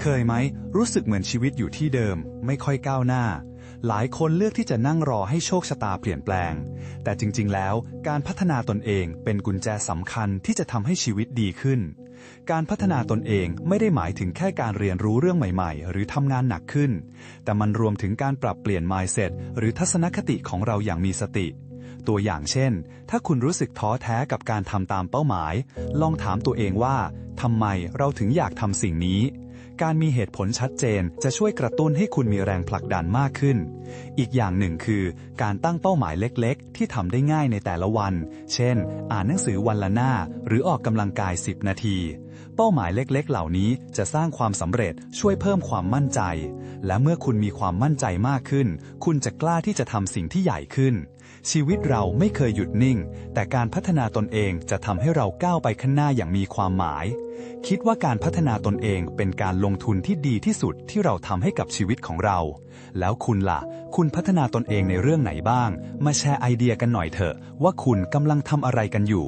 เคยไหม รู้สึกเหมือนชีวิตอยู่ที่เดิม ไม่ค่อยก้าวหน้า หลายคนเลือกที่จะนั่งรอให้โชคชะตาเปลี่ยนแปลง แต่จริง ๆ แล้ว การพัฒนาตนเองเป็นกุญแจสำคัญที่จะทำให้ชีวิตดีขึ้น การพัฒนาตนเองไม่ได้หมายถึงแค่การเรียนรู้เรื่องใหม่ ๆ หรือทำงานหนักขึ้น แต่มันรวมถึงการปรับเปลี่ยน mindset หรือทัศนคติของเราอย่างมีสติตัวอย่างเช่น ถ้าคุณรู้สึกท้อแท้กับการทำตามเป้าหมาย ลองถามตัวเองว่าทำไมเราถึงอยากทำสิ่งนี้ การมีเหตุผลชัดเจนจะช่วยกระตุ้นให้คุณมีแรงผลักดันมากขึ้น อีกอย่างหนึ่งคือ การตั้งเป้าหมายเล็กๆ ที่ทำได้ง่ายในแต่ละวัน เช่น อ่านหนังสือวันละหน้า หรือออกกำลังกาย 10 นาที เป้าหมายเล็กๆ เหล่านี้จะสร้างความสำเร็จช่วยเพิ่มความมั่นใจ และเมื่อคุณมีความมั่นใจมากขึ้น คุณจะกล้าที่จะทำสิ่งที่ใหญ่ขึ้น ชีวิตเราไม่เคยหยุดนิ่ง แต่การพัฒนาตนเองจะทำให้เราก้าวไปข้างหน้าอย่างมีความหมาย คิดว่าการพัฒนาตนเองเป็นการลงทุนที่ดีที่สุดที่เราทำให้กับชีวิตของเรา แล้วคุณล่ะ คุณพัฒนาตนเองในเรื่องไหนบ้าง มาแชร์ไอเดียกันหน่อยเถอะ ว่าคุณกำลังทำอะไรกันอยู่